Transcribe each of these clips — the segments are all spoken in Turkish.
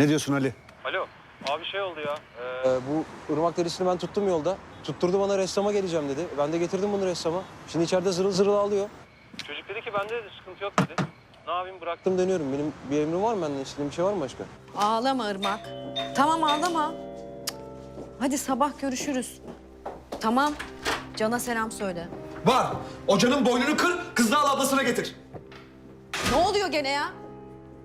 Ne diyorsun Ali? Alo. Abi şey oldu ya. Ee, Ee, bu ırmak derisini ben tuttum yolda. Tutturdu bana ressama geleceğim dedi. Ben de getirdim bunu ressama. Şimdi içeride zırıl zırıl ağlıyor. çocuk dedi ki bende de sıkıntı yok dedi. Ne yapayım bıraktım. Dönüyorum. Benim bir emrim var mı benden? İstediğin bir şey var mı başka? Ağlama Irmak. Tamam ağlama. Hadi sabah görüşürüz. Tamam. Can'a selam söyle. Var. Hocanın boynunu kır, kızını al ablasına getir. Ne oluyor gene ya?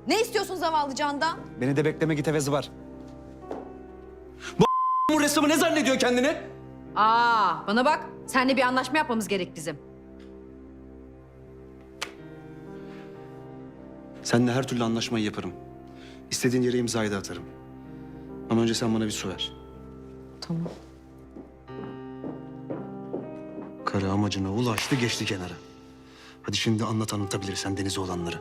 Ne istiyorsun zavallı Can'dan? Beni de bekleme git hevesi var. Bu ressamı ne zannediyor kendini? Aa, bana bak. Seninle bir anlaşma yapmamız gerek bizim. Seninle her türlü anlaşmayı yaparım. İstediğin yere imzayı da atarım. Ama önce sen bana bir su ver. Tamam. Karı amacına ulaştı geçti kenara. Hadi şimdi anlat anlatabilirsen denize olanları.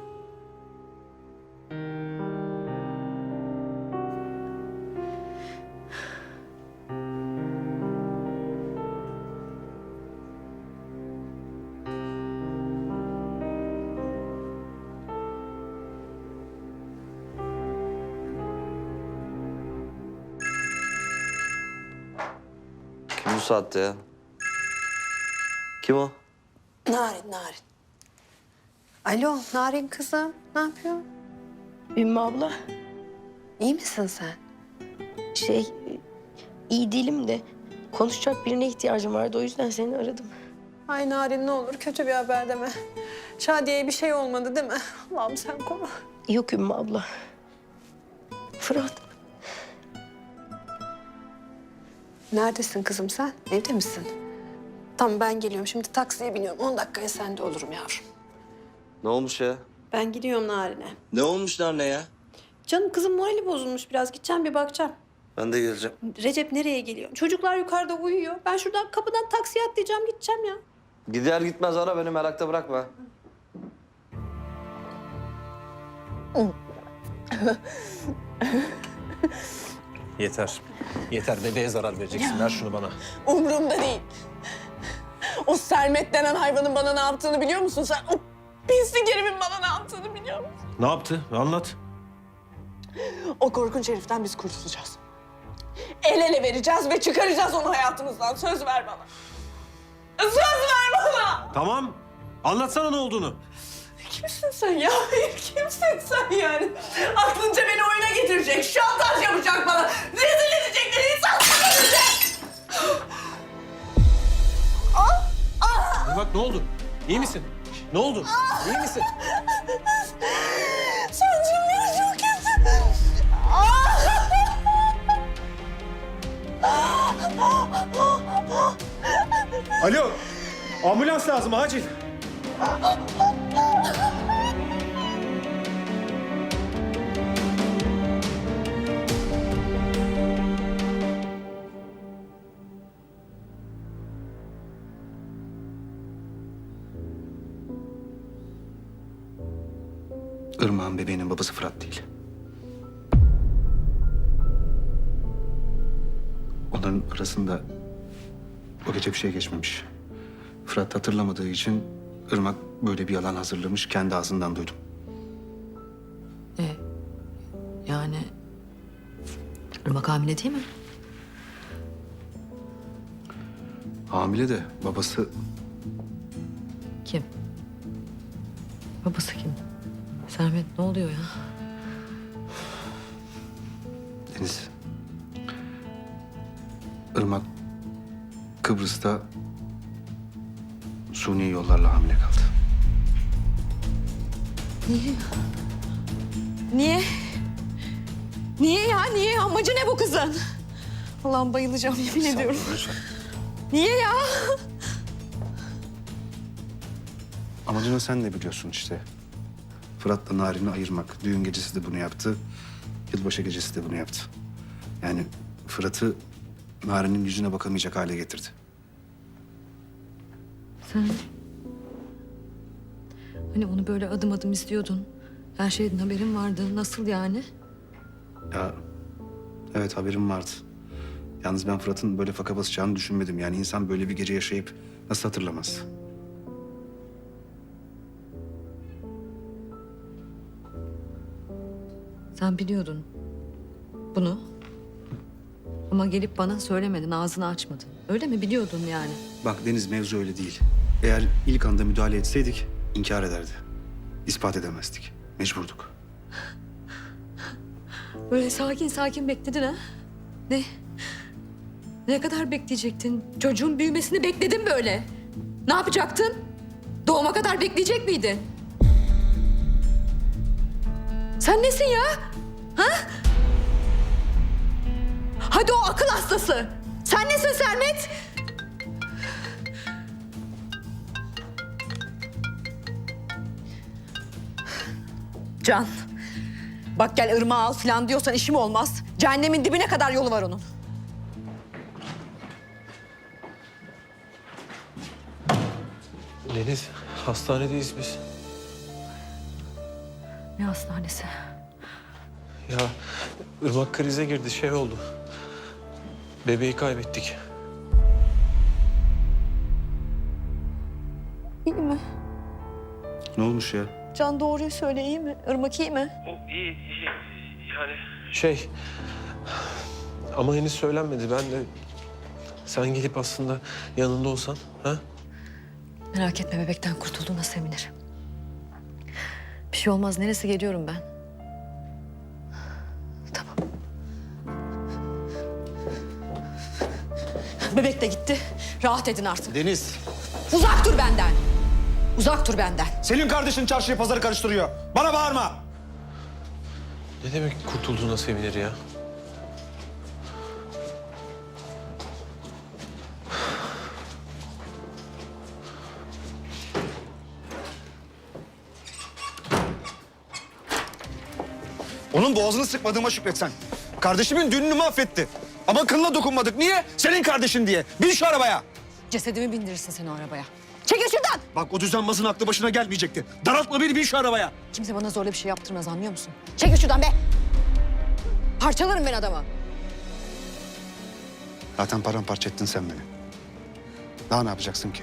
Kim bu saatte ya? Kim o? Narin, Narin. Alo, Narin kızım. Ne yapıyorsun? Ümmü abla, İyi misin sen? şey iyi değilim de konuşacak birine ihtiyacım vardı. O yüzden seni aradım. Ay Narin ne olur kötü bir haber deme. Şadiye'ye bir şey olmadı değil mi? Allah'ım sen koru. Yok Ümmü abla. Fırat, Neredesin kızım sen? Evde misin? Tamam ben geliyorum. Şimdi taksiye biniyorum. 10 dakikaya sende olurum yavrum. Ne olmuş ya? Ben gidiyorum Narin'e. Ne olmuş ne ya? Canım kızım morali bozulmuş biraz. Gideceğim bir bakacağım. Ben de geleceğim. Recep nereye geliyor? Çocuklar yukarıda uyuyor. Ben şuradan kapıdan taksiye atlayacağım gideceğim ya. Gider gitmez ara beni merakta bırakma. Yeter. Yeter. Bebeğe zarar vereceksin. Ver şunu bana. Umurumda değil. O Sermet denen hayvanın bana ne yaptığını biliyor musun sen? O pislik herifin bana ne yaptığını biliyor musun? Ne yaptı? Anlat. O korkunç heriften biz kurtulacağız. El ele vereceğiz ve çıkaracağız onu hayatımızdan. Söz ver bana. Söz ver bana! Tamam. Anlatsana ne olduğunu. Kimsin sen ya? Kimsin sen yani? Aklınca beni oyuna getirecek, şantaj yapacak bana. Rezil edecek insanlık edecek. Bak ne oldu? İyi misin? Ne oldu? İyi misin? Sancımları çok kötü. Alo. Ambulans lazım acil. Irmak'ın bebeğinin babası Fırat değil. Onların arasında o gece bir şey geçmemiş. Fırat hatırlamadığı için Irmak böyle bir yalan hazırlamış. Kendi ağzından duydum. Yani... Irmak hamile değil mi? Hamile de babası Kim? Babası kim? Sermet ne oluyor ya? Deniz. Irmak Kıbrıs'ta suni yollarla hamile kaldı. Niye? Niye ya? Niye? Amacı ne bu kızın? Allah'ım bayılacağım yemin ediyorum. Niye ya? Amacını sen de biliyorsun işte. Fırat'la Narin'i ayırmak. Düğün gecesi de bunu yaptı. Yılbaşı gecesi de bunu yaptı. Yani Fırat'ı Narin'in yüzüne bakamayacak hale getirdi. Sen... Hani onu böyle adım adım istiyordun. Her şeyden haberin vardı. Nasıl yani? Ya evet haberim vardı. Yalnız ben Fırat'ın böyle faka basacağını düşünmedim. Yani insan böyle bir gece yaşayıp nasıl hatırlamaz? Sen biliyordun. bunu. Ama gelip bana söylemedin, ağzını açmadın. Öyle mi? Biliyordun yani. Bak Deniz mevzu öyle değil. Eğer ilk anda müdahale etseydik inkar ederdi. İspat edemezdik. Mecburduk. Böyle sakin sakin bekledin ha? Ne? Ne kadar bekleyecektin? Çocuğun büyümesini bekledin böyle. Ne yapacaktın? Doğuma kadar bekleyecek miydin? Sen nesin ya? Ha? Hadi o akıl hastası. Sen nesin Sermet? Can. Bak gel ırmağı al falan diyorsan işim olmaz. Cehennemin dibine kadar yolu var onun. Deniz, hastanedeyiz biz. Ne hastanesi? Ya Irmak krize girdi, şey oldu. Bebeği kaybettik. İyi mi? Ne olmuş ya? Can doğruyu söyle iyi mi? Irmak iyi mi? İyi, iyi. Yani... Şey... Ama henüz söylenmedi. Ben de... Sen gelip aslında yanında olsan, ha? Merak etme bebekten kurtulduğuna sevinirim. Bir şey olmaz. Neresi geliyorum ben? Tamam. Bebek de gitti. Rahat edin artık. Deniz. Uzak dur benden. Uzak dur benden. Senin kardeşin çarşıyı pazarı karıştırıyor. Bana bağırma. Ne demek kurtulduğuna sevinir ya? Onun boğazını sıkmadığıma şükretsen. Kardeşimin düğününü mahvetti. Ama kılına dokunmadık. Niye? Senin kardeşin diye. Bin şu arabaya. Cesedimi bindirirsin sen o arabaya. Çekil şuradan. Bak o düzenbazın aklı başına gelmeyecekti. Daraltma beni bin şu arabaya. Kimse bana zorla bir şey yaptırmaz anlıyor musun? Çekil şuradan be. Parçalarım ben adamı. Zaten paramparça ettin sen beni. Daha ne yapacaksın ki?